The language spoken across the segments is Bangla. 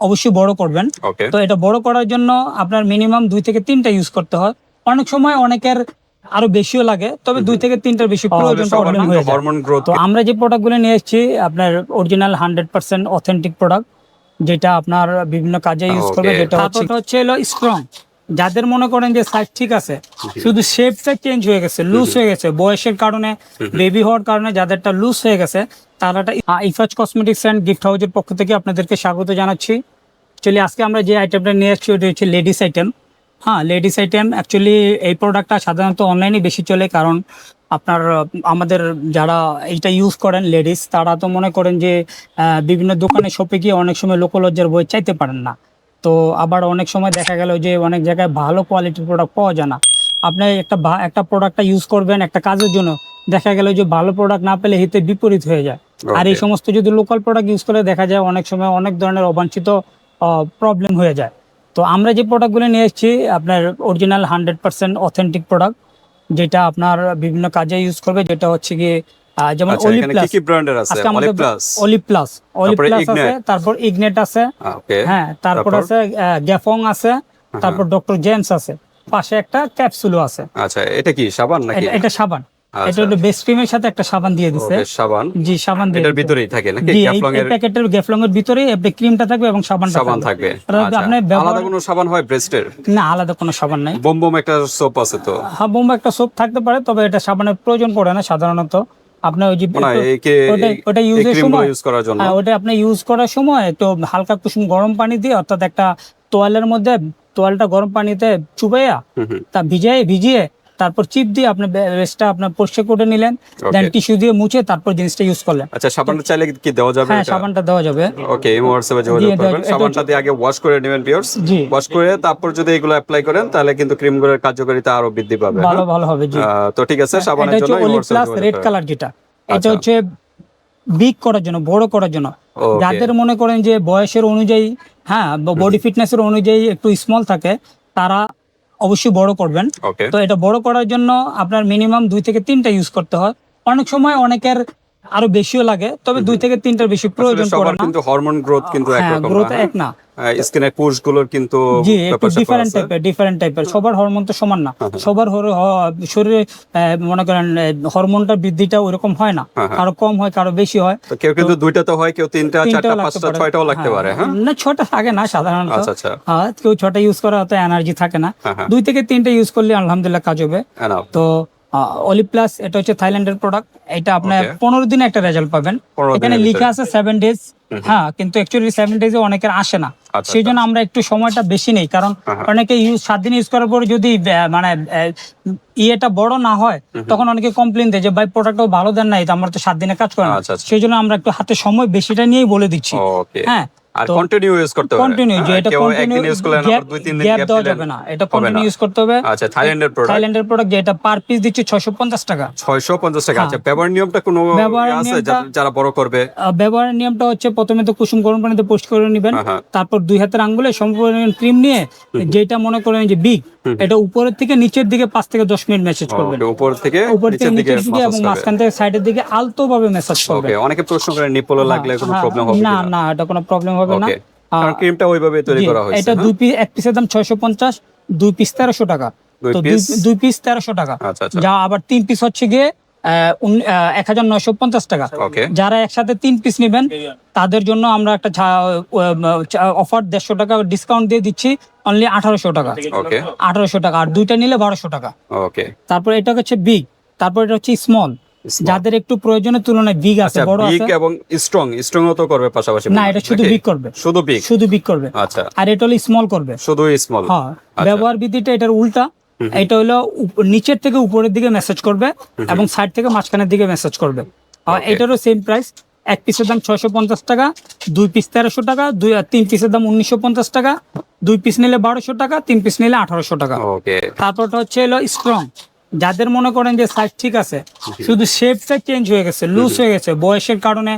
অবশ্যই বড় করবেন। তো এটা বড় করার জন্য আপনার মিনিমাম দুই থেকে তিনটা ইউজ করতে হয়। অনেক সময় অনেকের আরও বেশিও লাগে তবে দুই থেকে তিনটার বেশি প্রয়োজন প্রবলেম হয়ে যায়। তো আমরা যে প্রোডাক্টগুলো নিয়ে এসেছি আপনার original hundred percent authentic product যেটা আপনার বিভিন্ন কাজে ইউজ করবে যেটা হচ্ছে হচ্ছে হলো স্ট্রং যাদের মনে করেন যে সাইজ ঠিক আছে শুধু শেপটা চেঞ্জ হয়ে গেছে লুজ হয়ে গেছে। বয়সের কারণে বেবি হওয়ার কারণে যাদেরটা লুজ হয়ে গেছে তারা ইফাজ কসমেটিক্স অ্যান্ড গিফট হাউসের পক্ষ থেকে আপনাদেরকে স্বাগত জানাচ্ছি। অ্যাকচুয়ালি আজকে আমরা যে আইটেমটা নিয়ে এসেছি ওটা হচ্ছে লেডিস আইটেম হ্যাঁ লেডিস আইটেম অ্যাকচুয়ালি এই প্রোডাক্টটা সাধারণত অনলাইনে বেশি চলে কারণ আপনার আমাদের যারা এইটা ইউজ করেন লেডিস তারা তো মনে করেন যে বিভিন্ন দোকানে শপে গিয়ে অনেক সময় লোকলজ্জার বই চাইতে পারেন না। তো আবার অনেক সময় দেখা গেল যে অনেক জায়গায় ভালো কোয়ালিটির প্রোডাক্ট পাওয়া যায় না। আপনি একটা একটা প্রোডাক্টটা ইউজ করবেন একটা কাজের জন্য দেখা গেল যে ভালো প্রোডাক্ট না পেলে হিতে বিপরীত হয়ে যায়। আর এই সমস্ত যদি লোকাল প্রোডাক্ট ইউজ করে দেখা যায় অনেক সময় অনেক ধরনের অবাঞ্ছিত প্রবলেম হয়ে যায়। তো আমরা যে প্রোডাক্টগুলো নিয়ে এসেছি আপনার original hundred percent authentic product যেটা আপনার বিভিন্ন কাজে ইউজ করবে যেটা হচ্ছে গিয়ে যেমন আচ্ছা অলিভ কি প্লাস কি ব্র্যান্ডের আছে? আজকে আমাদের olive plus olive plus olive plus আছে তারপর ইগনেট আছে। হ্যাঁ তারপর? আছে গ্যাফং আছে তারপর ডক্টর জেমস আছে। পাশে একটা ক্যাপসুলও আছে। আচ্ছা এটা কি সাবান নাকি? এটা- সাবান। আচ্ছা। এটা হলো বেস্ট ক্রিমের সাথে একটা সাবান দিয়ে দিছে। সাবান। জি সাবান দিয়ে এটার ভিতরেই থাকে নাকি? ক্যাফলং এর প্যাকেটের গ্যাফলং এর ভিতরে আপনি ক্রিমটা থাকবে এবং সাবানটা সাবান থাকবে। আচ্ছা। আপনি আলাদা কোনো সাবান হয় ব্রেস্টের না আলাদা কোনো সাবান নাই। বোম বোম একটা সোপ আছে তো? হ্যাঁ বোম্বা একটা সোপ থাকতে পারে তবে এটা সাবানের প্রয়োজন পড়ে না সাধারণত। আপনি ওই যে না ওটা- ইউজের সময়। ইউজ করার হ্যাঁ, ওটা আপনি ইউজ করার সময় তো হালকা কুসুম গরম পানি দিয়ে অর্থাৎ একটা তোয়ালের মধ্যে তোয়ালটা গরম পানিতে চুবাইয়া তা ভিজিয়ে ভিজিয়ে তারপর চিপ দিয়ে আপনি বেসটা আপনার পরিষ্কার করে নিলেন দেন টিস্যু দিয়ে মুছে তারপর জিনিসটা ইউজ করলেন। আচ্ছা সাবানটা চাইলে কি দেওয়া যাবে হ্যাঁ সাবানটা দেওয়া যাবে। ওকে এই হোয়াটসঅ্যাপে যোগাযোগ করবেন। সাবানটা দিয়ে আগে ওয়াশ করে নেবেন জি। ওয়াশ করে তারপর যদি এগুলো অ্যাপ্লাই করেন তাহলে কিন্তু ক্রিমগুলোর কার্যকারিতা আরও বৃদ্ধি পাবে। ভালো হ্যাঁ? ভালো হবে জি। তো ঠিক আছে এটা সাবানের জন্য অলিভ হোয়াটসঅ্যাপে প্লাস রেড কালার যেটা। এটা আচ্ছা। হচ্ছে বিগ করার জন্য বড় করার জন্য। যাদের মনে করেন যে বয়সের অনুযায়ী হ্যাঁ বডি ফিটনেসের অনুযায়ী একটু স্মল থাকে তারা অবশ্যই বড় করবেন। তো এটা বড় করার জন্য আপনার মিনিমাম দুই থেকে তিনটা ইউজ করতে হয়। অনেক সময় অনেকের আরও বেশিও লাগে তবে দুই থেকে তিনটার বেশি প্রয়োজন পড়ে না। কিন্তু হরমোন গ্রোথ কিন্তু হ্যাঁ একরকম গ্রোথ এক না। স্কিনের কোষগুলোর কিন্তু জি একটু ডিফারেন্ট টাইপের ডিফারেন্ট টাইপের সবার হরমোন তো সমান না। হ্যাঁ, হ্যাঁ। সবার শরীরে মনে করেন হরমোনটা বৃদ্ধিটা ওইরকম হয় না। হ্যাঁ, হ্যাঁ। কারও কম হয় কারও বেশি হয়। কেউ কিন্তু দুইটা তো হয় কেউ তিনটা চারটা পাঁচটা ছয়টাও লাগতে পারে হ্যাঁ? না ছটা থাকে না সাধারণত। আচ্ছা আচ্ছা। হ্যাঁ কেউ ছটা ইউজ করা এনার্জি থাকে না। হ্যাঁ, হ্যাঁ। দুই থেকে তিনটা ইউজ করলে আলহামদুলিল্লাহ কাজ হবে। তো অলিভ প্লাস এটা হচ্ছে থাইল্যান্ডের প্রোডাক্ট এটা আপনার পনেরো দিনে একটা রেজাল্ট পাবেন। এখানে লিখা আছে সেভেন ডেজ হ্যাঁ কিন্তু অ্যাকচুয়ালি সেভেন ডেজে অনেকের আসে না। আচ্ছা, সেই জন্য আমরা একটু সময়টা বেশি নেই কারণ হ্যাঁ, হ্যাঁ। অনেকে ইউজ সাত দিন ইউজ করার পর যদি মানে ইয়েটা বড় না হয় তখন অনেকে কমপ্লেন দেয় যে ভাই প্রোডাক্টও ভালো দেন নাই তো আমরা তো সাত দিনে কাজ করে না। আচ্ছা, আচ্ছা। সেই জন্য আমরা একটু হাতে সময় বেশিটা নিয়েই বলে দিচ্ছি। হ্যাঁ আর কন্টিনিউ ইউজ করতে হবে। কন্টিনিউ যে হ্যাঁ, এটা কন্টিনিউ ইউজ করলেন আবার দুই তিন দিন গ্যাপ গ্যাপ দেওয়া যাবে না। এটা কন্টিনিউ ইউজ করতে হবে। আচ্ছা থাইল্যান্ডের প্রোডাক্ট থাইল্যান্ডের প্রোডাক্ট যেটা পার পিস দিচ্ছে ছয়শো পঞ্চাশ টাকা। 650 টাকা। হ্যাঁ। আচ্ছা ব্যবহার নিয়মটা কোনো ব্যবহারের আছে নিয়মটা- যারা বড় করবে? ব্যবহারের নিয়মটা হচ্ছে প্রথমে তো কুসুম গরম পানিতে পোস্ট করে নেবেন। হ্যাঁ। তারপর দুই হাতের আঙ্গুলে সম্পূর্ণ ক্রিম নিয়ে যেটা মনে করেন যে বিগ এটা উপরের থেকে নিচের দিকে পাঁচ থেকে দশ মিনিট মেসেজ করবেন। ওকে উপর থেকে উপর থেকে নিচের দিকে এবং মাঝখান থেকে সাইডের দিকে আলতো ভাবে মেসেজ করবেন। অনেকে প্রশ্ন করে নিপলে লাগলে কোনো প্রবলেম হবে না না এটা কোনো প্রবলেম হবে না। ওকে আহ, কারণ ক্রিমটা ওইভাবে তৈরি করা হয়েছে এটা হ্যাঁ? দুই পিস এক পিসের দাম ছয়শো পঞ্চাশ দুই পিস তেরোশো টাকা। তো? দুই পিস তেরোশো টাকা। আচ্ছা আচ্ছা। যা আবার তিন পিস হচ্ছে গিয়ে এক হাজার নয়শো পঞ্চাশ টাকা। যারা একসাথে তিন পিস নেবেন তাদের জন্য আমরা একটা অফার দেড়শো টাকা ডিসকাউন্ট দিয়ে দিচ্ছি অনলি আঠারোশো টাকা। আঠারোশো টাকা। আর দুইটা নিলে বারোশো টাকা। তারপর এটা হচ্ছে বিগ তারপর এটা হচ্ছে স্মল যাদের একটু প্রয়োজনের তুলনায় বিগ আছে আচ্ছা বড় বিগ আছে এবং স্ট্রং স্ট্রং তো করবে পাশাপাশি না এটা শুধু বিগ করবে। শুধু বিগ শুধু বিগ করবে। আচ্ছা। আর এটা হলো স্মল করবে। শুধু স্মল হ্যাঁ ব্যবহার বিধিটা এটার উল্টা। এটা হলো নিচের থেকে উপরের দিকে মেসেজ করবে এবং সাইড থেকে মাঝখানের দিকে মেসেজ করবে। আর এটারও সেম প্রাইস এক পিসের দাম ছয়শো পঞ্চাশ টাকা দুই পিস তেরোশো টাকা দুই আর তিন পিসের দাম উনিশশো পঞ্চাশ টাকা দুই পিস নিলে বারোশো টাকা তিন পিস নিলে আঠারোশো টাকা। ওকে তারপরটা হচ্ছে এলো স্ট্রং যাদের মনে করেন যে সাইজ ঠিক আছে শুধু শেপটা চেঞ্জ হয়ে গেছে লুজ হয়ে গেছে। বয়সের কারণে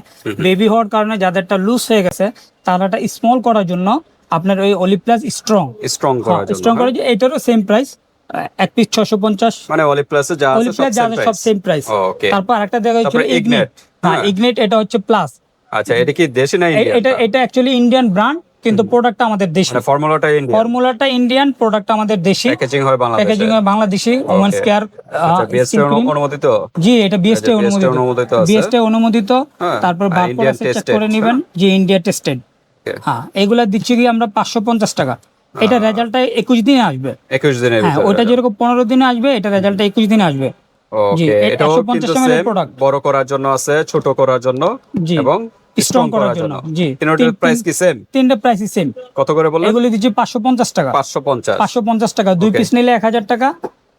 বেবি হওয়ার কারণে যাদেরটা লুজ হয়ে গেছে তারাটা স্মল করার জন্য আপনার ওই অলিভ প্লাস স্ট্রং স্ট্রং করার জন্য স্ট্রং হ্যাঁ? করার জন্য এটারও সেম প্রাইস এক পিস ছশো পঞ্চাশ। মানে অলিভ প্লাসে যা অলিভ আছে সব প্লাস যা সেম সব সেম প্রাইস ওকে তারপর একটা দেখা যাচ্ছে ইগনেট হ্যাঁ হ্যাঁ। ইগনেট এটা হচ্ছে প্লাস আচ্ছা এটা কি দেশি না ইন্ডিয়ান এটা এটা অ্যাকচুয়ালি ইন্ডিয়ান ব্র্যান্ড কিন্তু প্রোডাক্ট আমাদের দেশি। ফর্মুলাটা ইন্ডিয়া ফর্মুলাটা ইন্ডিয়ান প্রোডাক্ট আমাদের দেশি। প্যাকেজিং হয় বাংলাদেশে। প্যাকেজিং হয় বাংলাদেশি ওমেন্স কেয়ার আচ্ছা বিএসটি অনুমোদিত? জি এটা বিএসটি অনুমোদিত। অনুমোদিত বিএসটি অনুমোদিত। হ্যাঁ, তারপর বারকোড চেক করে নেবেন যে ইন্ডিয়া টেস্টেড হ্যাঁ এগুলা দিচ্ছি কি আমরা পাঁচশো পঞ্চাশ টাকা। এটা রেজাল্টটা একুশ দিনে আসবে। 21 দিনের হ্যাঁ ওটা যেরকম পনেরো দিনে আসবে এটা রেজাল্টটা একুশ দিনে আসবে। ওকে এ- এটাও 150 কিন্তু। বড় করার জন্য আছে ছোট করার জন্য জি। এবং স্ট্রং করার জন্য। জি। তিনটার প্রাইস কি সেম তিনটে প্রাইসই সেম কত করে বললেন? এগুলি দিচ্ছি পাঁচশো পঞ্চাশ টাকা। 550 পাঁচশো পঞ্চাশ টাকা। দুই পিস নিলে এক হাজার টাকা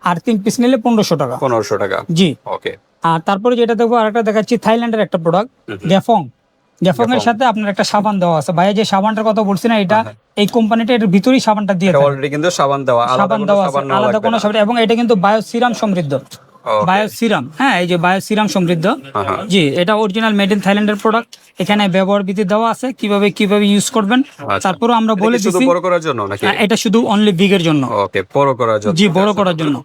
আর তিন পিস নিলে পনেরোশো টাকা। 1500 টাকা। জি। ওকে আর তারপরে যেটা দেখব আরেকটা দেখাচ্ছি থাইল্যান্ডের একটা প্রোডাক্ট গ্যাফং গ্যাফং এর সাথে আপনার একটা সাবান দেওয়া আছে। ভাইয়া যে সাবানটার কথা বলছি না এটা এই কোম্পানিটা এর ভিতরেই সাবানটা দিয়ে অলরেডি কিন্তু সাবান দেওয়া। আলাদা সাবান দেওয়া আলাদা কোনো সাবান এবং এটা কিন্তু বায়ো সিরাম সমৃদ্ধ। Okay. বায়ো হ্যাঁ এই যে বায়ো সিরাম সমৃদ্ধ। হ্যাঁ। জি এটা অরিজিনাল মেড ইন থাইল্যান্ডের প্রোডাক্ট এখানে ব্যবহার বিধি দেওয়া আছে কীভাবে কীভাবে ইউজ করবেন। আচ্ছা। তারপরে আমরা বলে কি দিচ্ছি বড় করার জন্য নাকি? এটা শুধু অনলি বিগের জন্য। ওকে বড় করার জন্য। জি বড় করার জন্য।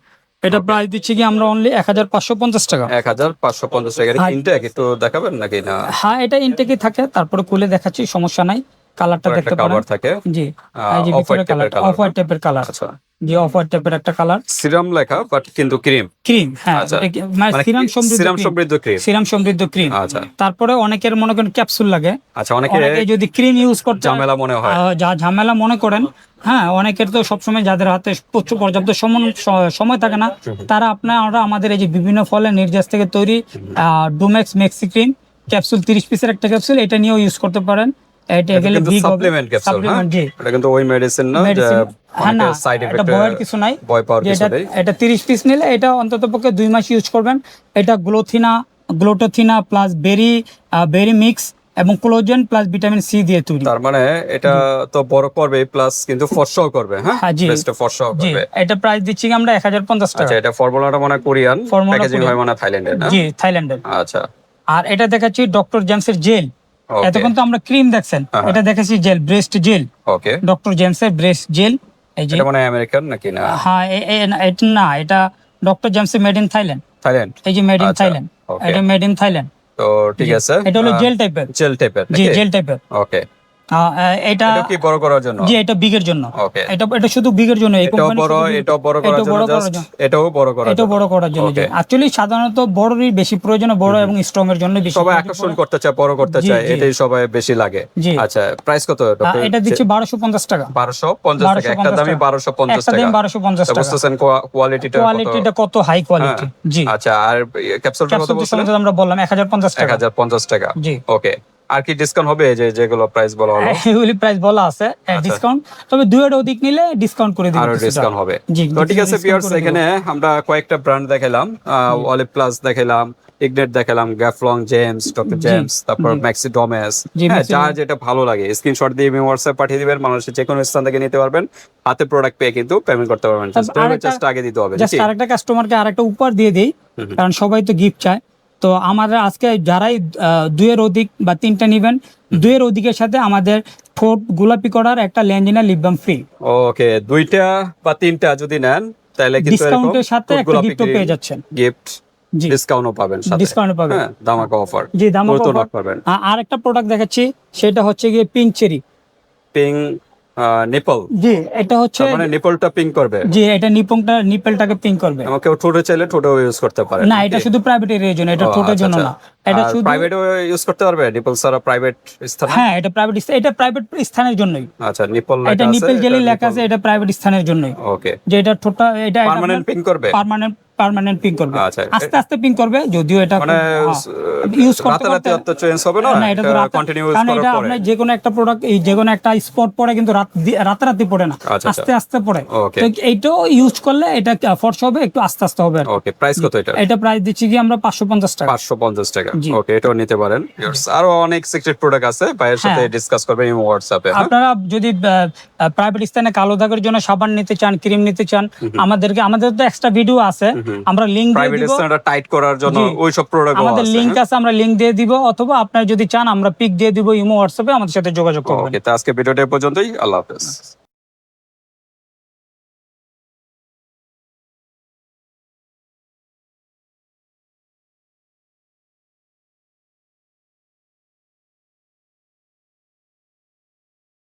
এটা প্রাইস দিচ্ছি কি আমরা অনলি এক হাজার পাঁচশো পঞ্চাশ টাকা। এক হাজার পাঁচশো পঞ্চাশ টাকা। ইনটেক একটু দেখাবেন নাকি? না। হ্যাঁ এটা ইনটেকই থাকে তারপরে খুলে দেখাচ্ছি সমস্যা নাই। কালারটা দেখতে পারেন। থাকে। জি অফ হোয়াইট টাইপের কালার আচ্ছা। জি অফ হোয়াইট টাইপের একটা কালার সিরাম লেখা বাট কিন্তু ক্রিম ক্রিম হ্যাঁ আচ্ছা। এটা কি- মানে মানে সিরাম সমৃদ্ধ সিরাম সমৃদ্ধ ক্রিম সিরাম সমৃদ্ধ ক্রিম আচ্ছা। তারপরে অনেকের মনে করেন ক্যাপসুল লাগে। আচ্ছা অনেকে যদি ক্রিম ইউজ করতে ঝামেলা মনে হয়। যা ঝামেলা মনে করেন হ্যাঁ অনেকের তো সবসময় যাদের হাতে প্রচুর পর্যাপ্ত সময় সময় থাকে না তারা আপনারা আমাদের এই যে বিভিন্ন ফলের নির্যাস থেকে তৈরি ডুমেক্স মেক্সি ক্রিম ক্যাপসুল তিরিশ পিসের একটা ক্যাপসুল এটা নিয়েও ইউজ করতে পারেন। এটা গেলে হবে। সাপ্লিমেন্ট ক্যাপসুল হ্যাঁ? এটা কিন্তু ওই মেডিসিন না যে হ্যাঁ সাইড এটা এফেক্ট ভয়ের কিছু নাই। ভয় পাওয়ার কিছু এটা নেই? এটা তিরিশ পিস নিলে এটা অন্তত পক্ষে দুই মাস ইউজ করবেন। এটা glutathione glutathione plus berry berry mix এবং ক্লোজেন প্লাস ভিটামিন সি দিয়ে তৈরি। তার মানে এটা তো বড় করবে প্লাস কিন্তু ফর্সাও করবে হ্যাঁ? হ্যাঁ। বেস্ট ফর্সাও জি করবে। এটা প্রাইস দিচ্ছি আমরা এক হাজার পঞ্চাশ টাকা। আচ্ছা এটা ফর্মুলাটা মনে কোরিয়ান প্যাকেজিং হয় মানে থাইল্যান্ডের না? জি থাইল্যান্ডের। আচ্ছা। আর এটা দেখাচ্ছি ডক্টর জেমসের জেল. এতক্ষণ তো আমরা ক্রিম দেখছেন। এটা দেখেছি gel breast gel okay doctor জেমসের ব্রেস্ট জেল এই যে মানে আমেরিকান নাকি না? হ্যাঁ এটা না এটা ডক্টর জেমসের মেড ইন থাইল্যান্ড থাইল্যান্ড এই যে মেড ইন থাইল্যান্ড এটা মেড ইন থাইল্যান্ড তো ঠিক আছে। এটা হলো জেল টাইপের জেল টাইপের জি জেল টাইপের ওকে এটা এটা কি বড় করার জন্য? জি এটা বিগের জন্য। এটা এটা শুধু বিগের জন্য এই এটাও কোম্পানি বড় এটাও বড় করার জন্য বড় করার জন্য। এটাও বড় করার এটা জন্য। বড় করার জন্য অ্যাকচুয়ালি সাধারণত বড়রই বেশি প্রয়োজন বড় এবং স্ট্রং এর জন্য বেশি সবাই আকর্ষণ করতে চায় বড় করতে চায়। এটাই সবাই বেশি লাগে। আচ্ছা প্রাইস কত? এটা দিচ্ছি বারোশো পঞ্চাশ টাকা। বারোশো পঞ্চাশ টাকা একটা 1250 টাকা। একটা টাকা। দিন বারোশো পঞ্চাশ তা টাকা। বুঝতেছেন কোয়ালিটিটা কোয়ালিটিটা কত? হাই কোয়ালিটি জি। আচ্ছা আর ক্যাপসুলটা কত বলছিলেন? আমরা বললাম এক হাজার পঞ্চাশ এক টাকা হাজার পঞ্চাশ টাকা। জি। ওকে আর কি ডিসকাউন্ট হবে যে যেগুলো প্রাইস বলা হলো? এগুলি প্রাইস বলা আছে ডিসকাউন্ট তবে দুইয়ের অধিক নিলে ডিসকাউন্ট করে দিবে আরও ডিসকাউন্ট হবে। তো ঠিক আছে ভিউয়ার্স এখানে আমরা কয়েকটা ব্র্যান্ড দেখালাম অলিভ প্লাস দেখালাম ইগনেট দেখালাম গ্যাফলং জেমস ডক্টর জেমস তারপর ম্যাক্সি ডোমেস হ্যাঁ যার যেটা ভালো লাগে স্ক্রিনশট দিয়ে হোয়াটসঅ্যাপ পাঠিয়ে দিবেন মানুষের যে কোনো স্থান থেকে নিতে পারবেন। হাতে প্রোডাক্ট পেয়ে কিন্তু পেমেন্ট করতে পারবেন। জাস্ট আগে দিতে হবে জাস্ট? আরেকটা কাস্টমারকে আরেকটা উপহার দিয়ে দেই কারণ সবাই তো গিফট চায়। তো আমাদের আজকে যারাই আহ, দুইয়ের অধিক বা তিনটা নিবেন দুয়ের অধিকের সাথে আমাদের ঠোঁট গোলাপি করার একটা ল্যান্ডিনা লিপবাম ফ্রি ওকে দুইটা বা তিনটা যদি নেন তাহলে কিন্তু ডিসকাউন্টের সাথে একটা গিফটও পেয়ে যাচ্ছেন। গিফট জি। ডিসকাউন্টও পাবেন সাথে। ডিসকাউন্ট পাবেন। হ্যাঁ অফার জি নক পাবেন। আর একটা প্রোডাক্ট দেখাচ্ছি সেটা হচ্ছে গিয়ে পিঙ্ক চেরি পিং নিপল জি এটা হচ্ছে মানে নিপলটা পিং করবে। জি এটা নিপংটা নিপেলটাকে পিঙ্ক করবে। আমাকে ঠোঁটে চাইলে ঠোঁটেও ইউজ করতে পারে। না এটা শুধু প্রাইভেট এরিয়ার জন্য এটা ঠোঁটের জন্য না। এটা শুধু প্রাইভেটও ইউজ করতে পারবে? নিপল ছাড়া প্রাইভেট স্থানে? হ্যাঁ এটা প্রাইভেট এটা প্রাইভেট স্থানের জন্যই। আচ্ছা নিপল এটা নিপেল জেলি লেখা আছে এটা প্রাইভেট স্থানের জন্যই। ওকে যে এটা ঠোঁটটা এটা পার্মানেন্ট পিং করবে? পার্মানেন্ট পার্মানেন্ট পিং করবে। আচ্ছা, আস্তে আস্তে পিং করবে যদিও এটা মানে ইউজ করতে রাতারাতি করতে চেঞ্জ হবে না? না এটা তো রাত কন্টিনিউ ইউজ কারণ করার পরে। আপনার যে কোনো একটা প্রোডাক্ট এই যে কোনো একটা স্পট পরে কিন্তু রাত পড়ে না। আচ্ছা, আস্তে আস্তে পড়ে। তো এইটাও ইউজ করলে এটা ফর্স হবে একটু আস্তে আস্তে হবে ওকে প্রাইস কত এটা? এটা প্রাইস দিচ্ছি কি আমরা পাঁচশো পঞ্চাশ টাকা। পাঁচশো পঞ্চাশ টাকা। ওকে এটাও নিতে পারেন। আরও অনেক সিক্রেট প্রোডাক্ট আছে। ভাইয়ের সাথে হ্যাঁ। ডিসকাস করবেন এই হোয়াটসঅ্যাপে আপনারা যদি প্রাইভেট স্থানে কালো দাগের জন্য সাবান নিতে চান ক্রিম নিতে চান আমাদেরকে আমাদের তো এক্সট্রা ভিডিও আছে। আমরা লিংক প্রাইভেট টাইট করার জন্য ওই সব প্রোডাক্ট আমাদের লিংক আছে আমরা লিংক দিয়ে দিব অথবা আপনারা যদি চান আমরা পিক দিয়ে দিব ইমো হোয়াটসঅ্যাপে আমাদের সাথে যোগাযোগ করবেন। ওকে তো আজকে ভিডিওটা পর্যন্তই। আল্লাহ হাফেজ।